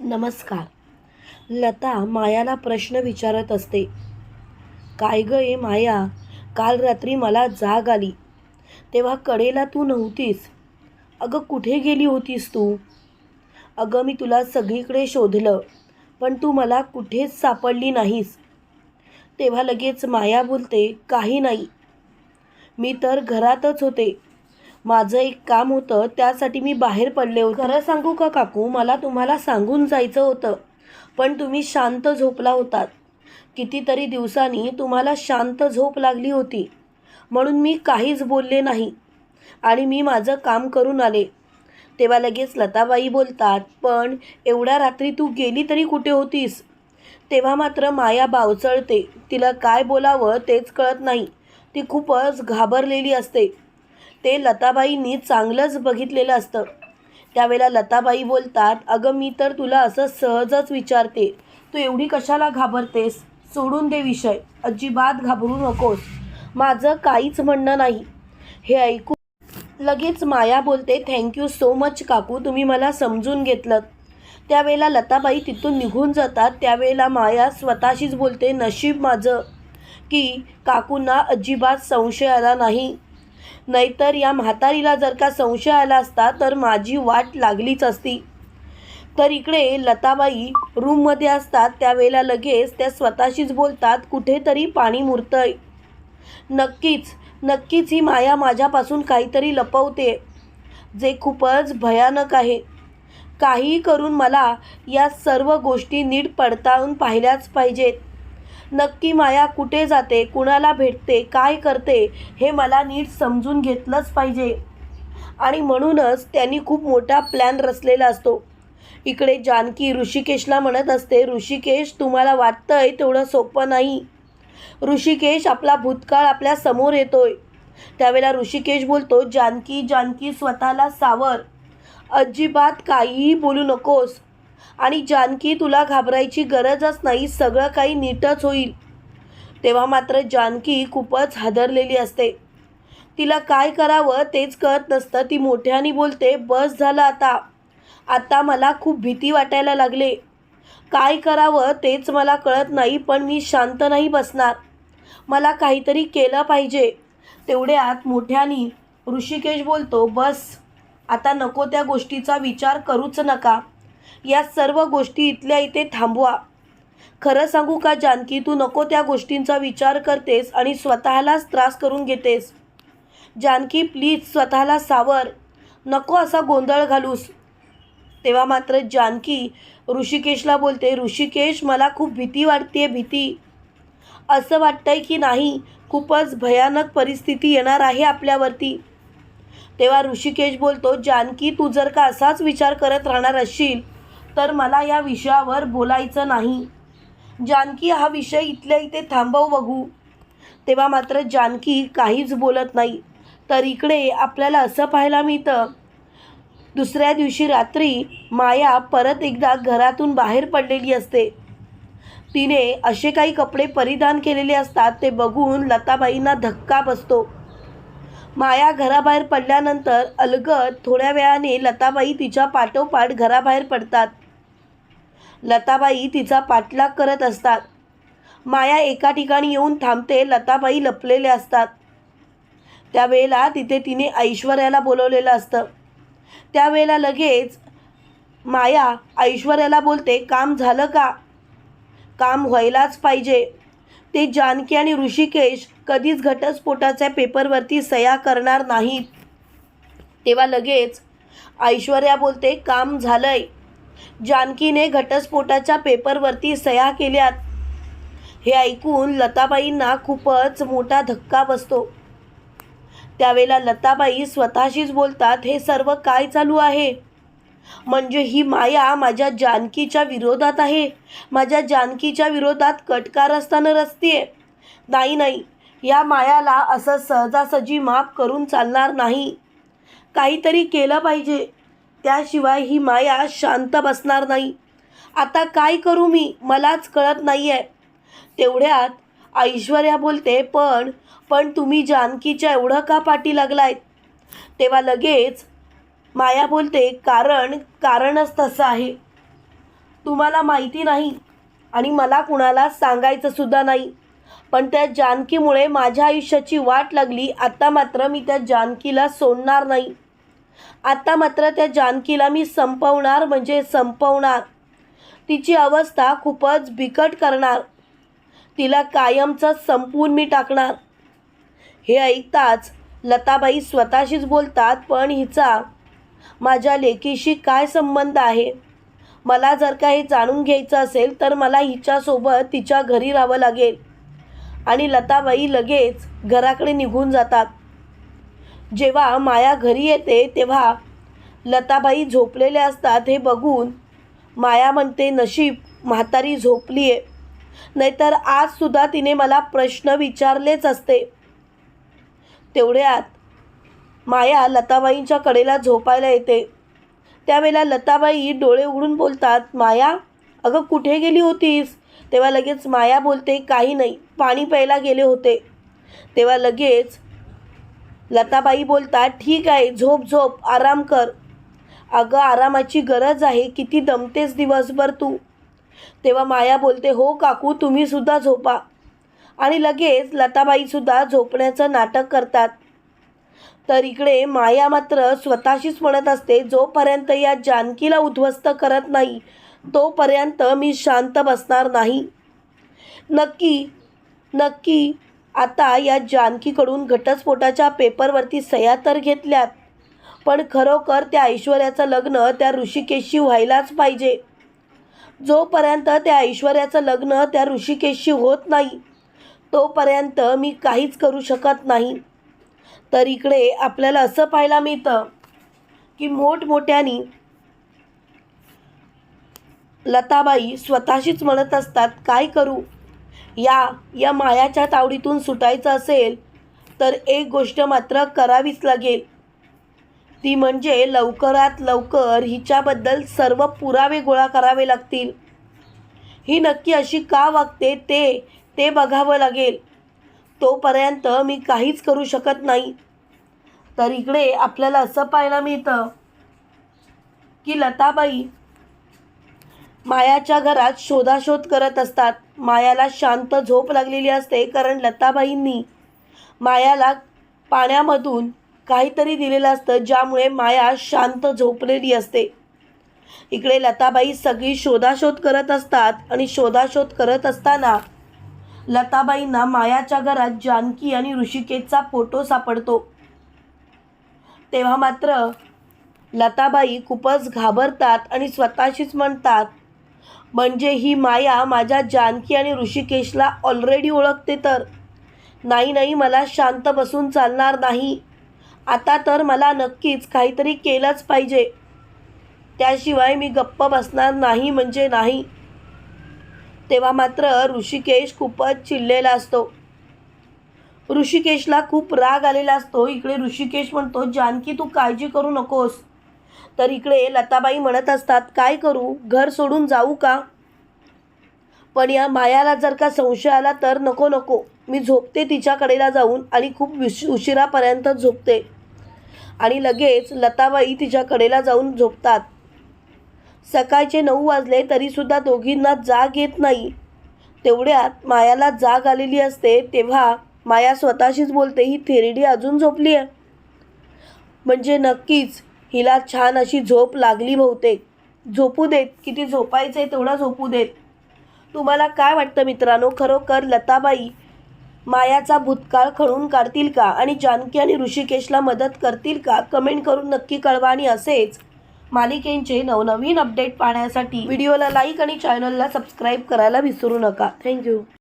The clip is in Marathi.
नमस्कार. लता मायाला प्रश्न विचारत असते. काय ग ए माया? काल रात्री मला जाग आली. तेव्हा कडेला तू नव्हतीस. अगं कुठे गेली होतीस तू? अगं मी तुला सगळीकडे शोधलं पण तू मला कुठेच सापडली नाहीस. तेव्हा लगेच माया बोलते काही नाही. मी तर घरातच होते. माझं एक काम होतं त्यासाठी मी बाहेर पडले होते. खरं सांगू का काकू? मला तुम्हाला सांगून जायचं होतं. पण तुम्ही शांत झोपला होतात. कितीतरी दिवसांनी तुम्हाला शांत झोप लागली होती. म्हणून मी काहीच बोलले नाही. आणि मी माझं काम करून आले. तेव्हा लगेच लताबाई बोलतात पण एवढ्या रात्री तू गेली तरी कुठे होतीस? तेव्हा मात्र माया बावचळते. तिला काय बोलावं तेच कळत नाही. ती खूपच घाबरलेली असते. ते लताबाईंनी चांगलंच बघितलेलं असतं. त्यावेळेला लताबाई बोलतात अगं मी तर तुला असं सहजच विचारते. तू एवढी कशाला घाबरतेस? सोडून दे विषय. अजिबात घाबरू नकोस. माझं काहीच म्हणणं नाही. हे ऐकू लगेच माया बोलते थँक्यू सो मच काकू. तुम्ही मला समजून घेतलं त्यावेळेला लताबाई तिथून निघून जातात. त्यावेळेला माया स्वतःशीच बोलते नशीब माझं की काकूंना अजिबात संशय आला नाही. नाहीतर या म्हातारीला जर का संशय आला असता तर माझी वाट लागलीच असती. तर इकडे लताबाई रूममध्ये असतात त्यावेळेला लगेच त्या स्वतःशीच बोलतात कुठेतरी पाणी मुरतंय. नक्कीच नक्कीच ही माया माझ्यापासून काहीतरी लपवते जे खूपच भयानक आहे. काही करून मला या सर्व गोष्टी नीट पडताळून पाहिल्याच पाहिजेत. नक्की माया कुठे जाते कुणाला भेटते काय करते हे मला नीट समजून घेतलंच पाहिजे. आणि म्हणूनच त्यांनी खूप मोठा प्लॅन रचलेला असतो. इकडे जानकी ऋषिकेशला म्हणत असते ऋषिकेश तुम्हाला वाटतंय तेवढं सोपं नाही. ऋषिकेश आपला भूतकाळ आपल्यासमोर येतोय. त्यावेळेला ऋषिकेश बोलतो जानकी जानकी स्वतःला सावर. अजिबात काहीही बोलू नकोस. आणि जानकी तुला घाबरायची गरजच नाही सगळं काही नीटच होईल. तेव्हा मात्र जानकी खूपच हादरलेली असते. तिला काय करावं तेच कळत नसतं. ती मोठ्याने बोलते बस झालं आता. आता मला खूप भीती वाटायला लागले. काय करावं तेच मला कळत नाही पण मी शांत नाही बसणार. मला काहीतरी केलं पाहिजे. तेवढ्यात मोठ्यानी ऋषिकेश बोलतो बस. आता नको त्या गोष्टीचा विचार करूच नका. या सर्व गोष्टी इथल्या इथे थांबवा. खरं सांगू का जानकी? तू नको त्या गोष्टींचा विचार करतेस आणि स्वतःलाच त्रास करून घेतेस. जानकी प्लीज स्वतःला सावर. नको असा गोंधळ घालूस. तेव्हा मात्र जानकी ऋषिकेशला बोलते ऋषिकेश मला खूप भीती वाटते भीती. असं वाटतंय की नाही खूपच भयानक परिस्थिती येणार आहे आपल्यावरती. तेव्हा ऋषिकेश बोलतो जानकी तू जर का असाच विचार करत राहणार असशील तर मला या विषयावर बोलायचं नाही. जानकी हा विषय इथल्या इथे थांबव बघू. तेव्हा मात्र जानकी काहीच बोलत नाही. तर इकडे आपल्याला असं पाहायला मिळतं दुसऱ्या दिवशी रात्री माया परत एकदा घरातून बाहेर पडलेली असते. तिने असे काही कपडे परिधान केलेले असतात ते बघून लताबाईंना धक्का बसतो. माया घराबाहेर पडल्यानंतर अलगद थोड्या वेळाने लताबाई तिच्या पाठोपाठ घराबाहेर पडतात. लताबाई तिचा पाठलाग करत असतात. माया एका ठिकाणी येऊन थांबते लताबाई लपलेल्या असतात. त्यावेळेला तिथे तिने ऐश्वर्याला बोलवलेलं असतं. त्यावेळेला लगेच माया ऐश्वर्याला बोलते काम झालं का? काम व्हायलाच पाहिजे. ते जानकी आणि ऋषिकेश कधीच घटस्फोटाच्या पेपरवरती सह्या करणार नाहीत. तेव्हा लगेच ऐश्वर्या बोलते काम झालंय. जानकीने घटस्फोटाच्या पेपरवरती सह्या केल्यात. हे ऐकून लताबाईंना खूपच मोठा धक्का बसतो. त्यावेळेला लताबाई स्वतःशीच बोलतात हे सर्व काय चालू आहे? म्हणजे ही माया माझ्या जानकीच्या विरोधात आहे. माझ्या जानकीच्या विरोधात कटकार असताना रचतीये. नाही नाही या मायाला असं सहजासहजी माफ करून चालणार नाही. काहीतरी केलं पाहिजे. त्याशिवाय ही माया शांत बसणार नाही. आता काय करू मी? मलाच कळत नाही आहे तेवढ्यात ऐश्वर्या बोलते पण पण तुम्ही जानकीच्या एवढं का पाठी लागलायत तेव्हा लगेच माया बोलते कारण कारणच तसं आहे. तुम्हाला माहिती नाही आणि मला कुणाला सांगायचं सुद्धा नाही. पण त्या जानकीमुळे माझ्या आयुष्याची वाट लागली. आता मात्र मी त्या जानकीला सोडणार नाही. आता मात्र त्या जानकीला मी संपवणार म्हणजे संपवणार. तिची अवस्था खूपच बिकट करणार. तिला कायमचं संपवून मी टाकणार. हे ऐकताच लताबाई स्वतःशीच बोलतात पण हिचा माझ्या लेकीशी काय संबंध आहे? मला जर का हे जाणून घ्यायचं असेल तर मला हिच्यासोबत तिच्या घरी राहावं लागेल. आणि लताबाई लगेच घराकडे निघून जातात. जेव्हा माया घरी येते तेव्हा लताबाई झोपलेल्या असतात हे बघून माया म्हणते नशीब म्हातारी झोपली आहे नाहीतर आजसुद्धा तिने मला प्रश्न विचारलेच असते. तेवढ्यात माया लताबाईंच्या कडेला झोपायला येते. त्यावेळेला लताबाई डोळे उघडून बोलतात माया अगं कुठे गेली होतीस? तेव्हा लगेच माया बोलते काही नाही पाणी प्यायला गेले होते. तेव्हा लगेच लताबाई बोलतात ठीक आहे झोप झोप आराम कर. अगं आरामाची गरज आहे किती दमतेस दिवसभर तू. तेव्हा माया बोलते हो काकू तुम्ही सुद्धा झोपा. आणि लगेच लताबाईसुद्धा झोपण्याचं नाटक करतात. तर इकडे माया मात्र स्वतःशीच म्हणत असते जोपर्यंत या जानकीला उद्ध्वस्त करत नाही तोपर्यंत मी शांत बसणार नाही. नक्की नक्की आता या जानकीकडून घटस्फोटाच्या पेपरवरती सह्या तर घेतल्यात पण खरोखर त्या ऐश्वर्याचं लग्न त्या ऋषिकेशशी व्हायलाच पाहिजे. जोपर्यंत त्या ऐश्वर्याचं लग्न त्या ऋषिकेशशी होत नाही तोपर्यंत मी काहीच करू शकत नाही. तर इकडे आपल्याला असं पाहायला मिळतं की मोठमोठ्यानी लताबाई स्वतःशीच म्हणत असतात काय करू? या या मायाच्या तावडीतून सुटायचं असेल तर एक गोष्ट मात्र करावीच लागेल. ती म्हणजे लवकरात लवकर हिच्याबद्दल सर्व पुरावे गोळा करावे लागतील. ही नक्की अशी का वागते ते ते बघावं लागेल. तोपर्यंत मी काहीच करू शकत नाही. तर इकडे आपल्याला असं पाहायला मिळतं की लताबाई मायाच्या घरात शोधाशोध करत असतात. मायाला शांत झोप लागलेली असते कारण लताबाईंनी मायाला पाण्यामधून काहीतरी दिलेलं असतं ज्यामुळे माया शांत झोपलेली असते. इकडे लताबाई सगळी शोधाशोध करत असतात आणि शोधाशोध करत असताना लताबाईंना मायाच्या घरात जानकी आणि ऋषिकेशचा फोटो सापडतो. तेव्हा मात्र लताबाई खूपच घाबरतात आणि स्वतःशीच म्हणतात म्हणजे ही माया माझ्या जानकी आणि ऋषिकेशला ऑलरेडी ओळखते तर. नाही नाही मला शांत बसून चालणार नाही. आता तर मला नक्कीच काहीतरी केलंच पाहिजे. त्याशिवाय मी गप्प बसणार नाही म्हणजे नाही. तेव्हा मात्र ऋषिकेश खूपच चिडलेला असतो. ऋषिकेशला खूप राग आलेला असतो. इकडे ऋषिकेश म्हणतो जानकी तू काळजी करू नकोस. तर इकडे लताबाई म्हणत असतात काय करू? घर सोडून जाऊ का? पण या मायाला जर का संशय आला तर नको नको. मी झोपते तिच्याकडेला जाऊन आणि खूप विश उशिरापर्यंत झोपते. आणि लगेच लताबाई तिच्याकडेला जाऊन झोपतात. सकाळचे नऊ वाजले तरीसुद्धा दोघींना जाग येत नाही. तेवढ्यात मायाला जाग आलेली असते तेव्हा माया स्वतःशीच बोलते ही थेरडी अजून झोपली आहे म्हणजे नक्कीच हिला छान अशी झोप लागली बहुतेक. झोपू देत किती झोपायचं आहे तेवढं झोपू देत. तुम्हाला काय वाटतं मित्रांनो? खरोखर लताबाई मायाचा भूतकाळ खळून काढतील का? आणि जानकी आणि ऋषिकेशला मदत करतील का? कमेंट करून नक्की कळवा आणि असेच मालिकेंचे नवनवीन अपडेट पाहण्यासाठी व्हिडिओला लाईक आणि चॅनलला सबस्क्राईब करायला विसरू नका. थँक्यू.